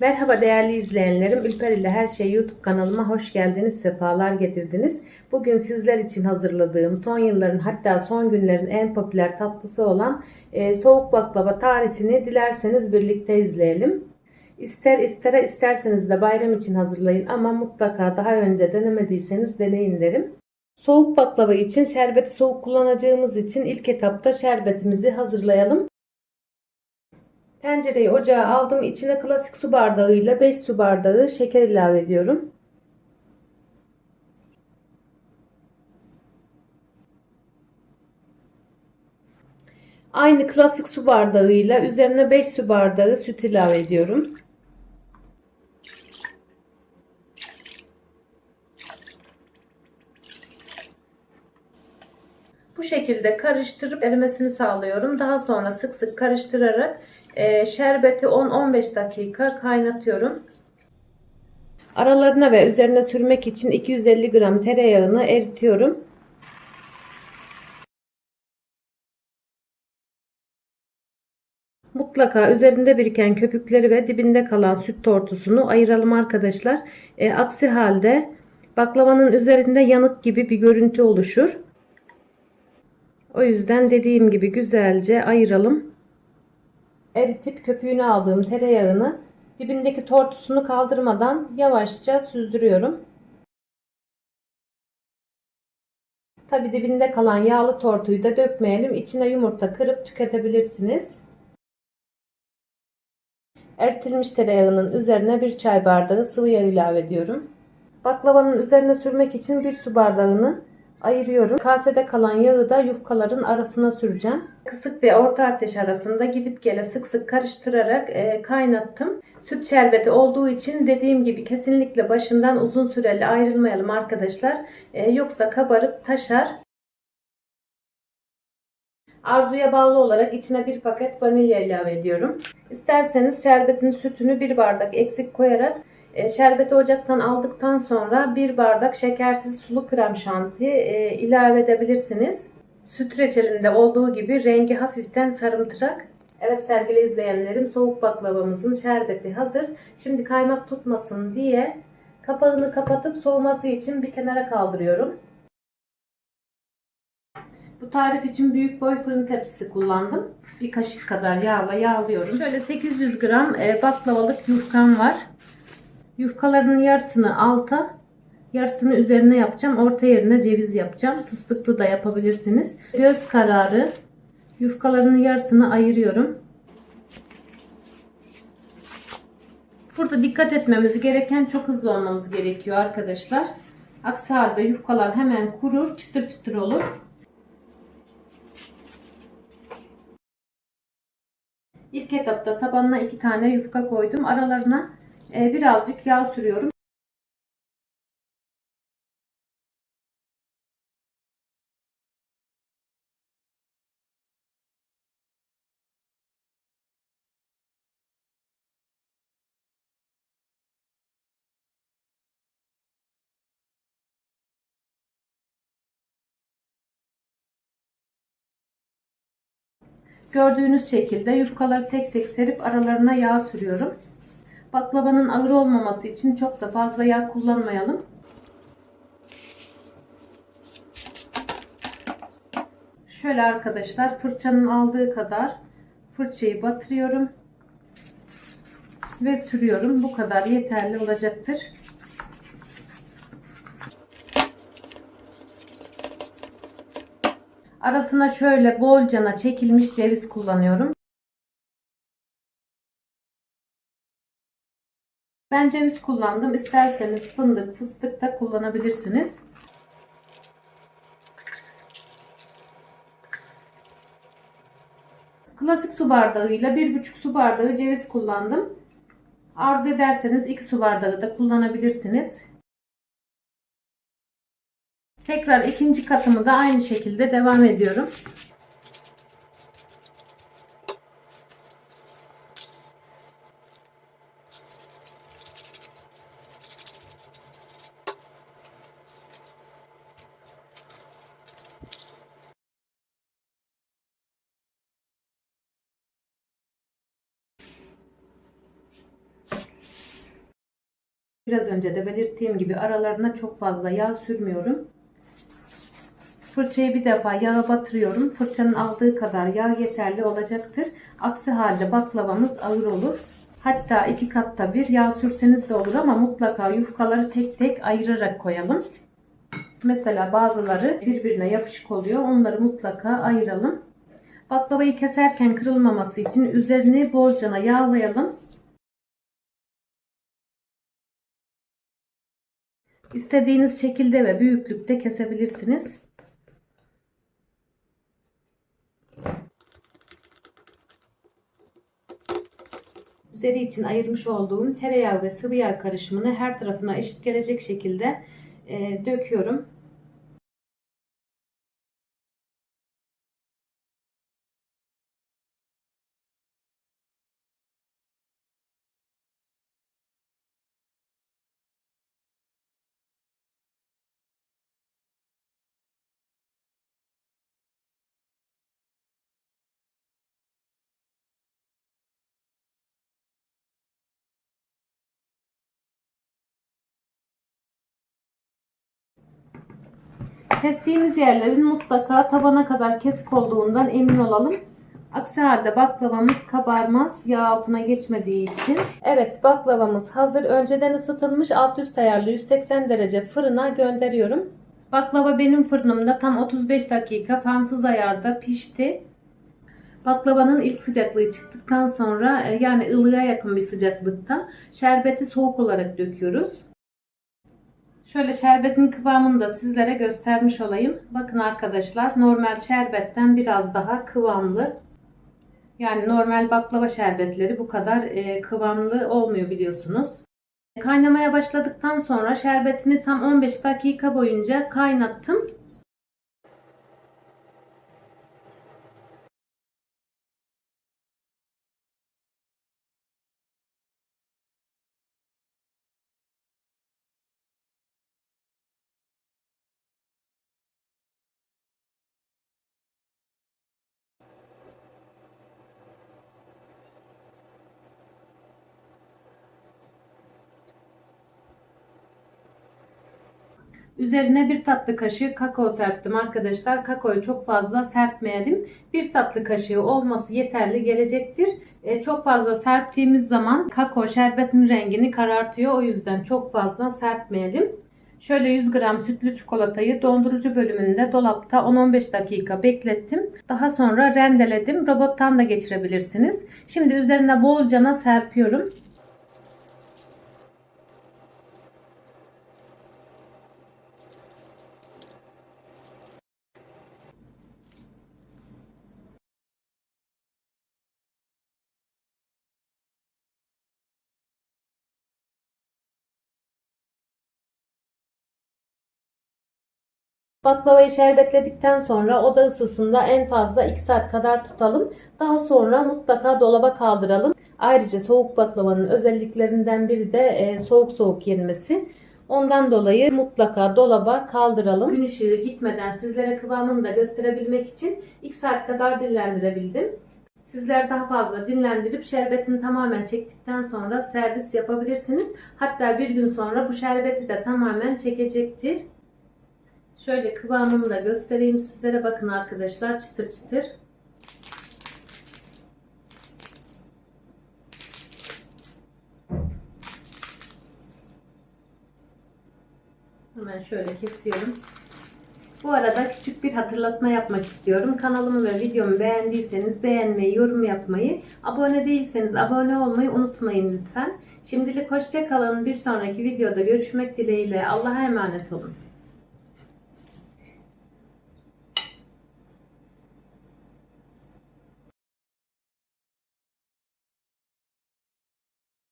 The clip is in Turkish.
Merhaba değerli izleyenlerim. Ülper ile Her Şey YouTube kanalıma hoş geldiniz, sefalar getirdiniz. Bugün sizler için hazırladığım son yılların hatta son günlerin en popüler tatlısı olan e, soğuk baklava tarifini dilerseniz birlikte izleyelim. İster iftara isterseniz de bayram için hazırlayın ama mutlaka daha önce denemediyseniz deneyin derim. Soğuk baklava için şerbeti soğuk kullanacağımız için ilk etapta şerbetimizi hazırlayalım. Tencereyi ocağa aldım. İçine klasik su bardağıyla 5 su bardağı şeker ilave ediyorum. Aynı klasik su bardağıyla üzerine 5 su bardağı süt ilave ediyorum. Bu şekilde karıştırıp erimesini sağlıyorum. Daha sonra sık sık karıştırarak e, şerbeti 10-15 dakika kaynatıyorum. Aralarına ve üzerine sürmek için 250 gram tereyağını eritiyorum. Mutlaka üzerinde biriken köpükleri ve dibinde kalan süt tortusunu ayıralım arkadaşlar. E, aksi halde baklavanın üzerinde yanık gibi bir görüntü oluşur. O yüzden dediğim gibi güzelce ayıralım. Eritip köpüğünü aldığım tereyağını dibindeki tortusunu kaldırmadan yavaşça süzdürüyorum. Tabi dibinde kalan yağlı tortuyu da dökmeyelim. İçine yumurta kırıp tüketebilirsiniz. Eritilmiş tereyağının üzerine bir çay bardağı sıvı yağ ilave ediyorum. Baklavanın üzerine sürmek için bir su bardağını ayırıyorum. Kasede kalan yağı da yufkaların arasına süreceğim. Kısık ve orta ateş arasında gidip gele sık sık karıştırarak e, kaynattım. Süt şerbeti olduğu için dediğim gibi kesinlikle başından uzun süreli ayrılmayalım arkadaşlar. E, yoksa kabarıp taşar. Arzuya bağlı olarak içine bir paket vanilya ilave ediyorum. İsterseniz şerbetin sütünü bir bardak eksik koyarak e, şerbeti ocaktan aldıktan sonra bir bardak şekersiz sulu krem şanti e, ilave edebilirsiniz. Süt reçelinde olduğu gibi rengi hafiften sarımtırak. Evet sevgili izleyenlerim soğuk baklavamızın şerbeti hazır. Şimdi kaymak tutmasın diye kapağını kapatıp soğuması için bir kenara kaldırıyorum. Bu tarif için büyük boy fırın tepsisi kullandım. Bir kaşık kadar yağla yağlıyorum. Şöyle 800 gram e, baklavalık yufkam var. Yufkalarının yarısını alta, yarısını üzerine yapacağım. Orta yerine ceviz yapacağım. Fıstıklı da yapabilirsiniz. Göz kararı yufkalarının yarısını ayırıyorum. Burada dikkat etmemiz gereken çok hızlı olmamız gerekiyor arkadaşlar. Aksi halde yufkalar hemen kurur, çıtır çıtır olur. İlk etapta tabanına iki tane yufka koydum. Aralarına e, birazcık yağ sürüyorum. Gördüğünüz şekilde yufkaları tek tek serip aralarına yağ sürüyorum. Baklavanın ağır olmaması için çok da fazla yağ kullanmayalım. Şöyle arkadaşlar fırçanın aldığı kadar fırçayı batırıyorum ve sürüyorum. Bu kadar yeterli olacaktır. Arasına şöyle bolcana çekilmiş ceviz kullanıyorum. Ben ceviz kullandım. İsterseniz fındık, fıstık da kullanabilirsiniz. Klasik su bardağıyla 1,5 su bardağı ceviz kullandım. Arzu ederseniz 2 su bardağı da kullanabilirsiniz. Tekrar ikinci katımı da aynı şekilde devam ediyorum. Biraz önce de belirttiğim gibi aralarına çok fazla yağ sürmüyorum. Fırçayı bir defa yağa batırıyorum. Fırçanın aldığı kadar yağ yeterli olacaktır. Aksi halde baklavamız ağır olur. Hatta iki katta bir yağ sürseniz de olur ama mutlaka yufkaları tek tek ayırarak koyalım. Mesela bazıları birbirine yapışık oluyor. Onları mutlaka ayıralım. Baklavayı keserken kırılmaması için üzerini bolcana yağlayalım. İstediğiniz şekilde ve büyüklükte kesebilirsiniz. Üzeri için ayırmış olduğum tereyağı ve sıvı yağ karışımını her tarafına eşit gelecek şekilde e, döküyorum. Kestiğimiz yerlerin mutlaka tabana kadar kesik olduğundan emin olalım. Aksi halde baklavamız kabarmaz yağ altına geçmediği için. Evet baklavamız hazır. Önceden ısıtılmış alt üst ayarlı 180 derece fırına gönderiyorum. Baklava benim fırınımda tam 35 dakika fansız ayarda pişti. Baklavanın ilk sıcaklığı çıktıktan sonra e, yani ılığa yakın bir sıcaklıkta şerbeti soğuk olarak döküyoruz. Şöyle şerbetin kıvamını da sizlere göstermiş olayım. Bakın arkadaşlar normal şerbetten biraz daha kıvamlı. Yani normal baklava şerbetleri bu kadar e, kıvamlı olmuyor biliyorsunuz. Kaynamaya başladıktan sonra şerbetini tam 15 dakika boyunca kaynattım. Üzerine bir tatlı kaşığı kakao serptim arkadaşlar. Kakaoyu çok fazla serpmeyelim. Bir tatlı kaşığı olması yeterli gelecektir. E, çok fazla serptiğimiz zaman kakao şerbetin rengini karartıyor. O yüzden çok fazla serpmeyelim. Şöyle 100 gram sütlü çikolatayı dondurucu bölümünde dolapta 10-15 dakika beklettim. Daha sonra rendeledim. Robottan da geçirebilirsiniz. Şimdi üzerine bolcana serpiyorum. Baklavayı şerbetledikten sonra oda ısısında en fazla 2 saat kadar tutalım. Daha sonra mutlaka dolaba kaldıralım. Ayrıca soğuk baklavanın özelliklerinden biri de e, soğuk soğuk yenmesi. Ondan dolayı mutlaka dolaba kaldıralım. Gün ışığı gitmeden sizlere kıvamını da gösterebilmek için 2 saat kadar dinlendirebildim. Sizler daha fazla dinlendirip şerbetini tamamen çektikten sonra servis yapabilirsiniz. Hatta bir gün sonra bu şerbeti de tamamen çekecektir. Şöyle kıvamını da göstereyim sizlere. Bakın arkadaşlar çıtır çıtır. Hemen şöyle kesiyorum. Bu arada küçük bir hatırlatma yapmak istiyorum. Kanalımı ve videomu beğendiyseniz beğenmeyi, yorum yapmayı, abone değilseniz abone olmayı unutmayın lütfen. Şimdilik hoşçakalın. Bir sonraki videoda görüşmek dileğiyle. Allah'a emanet olun.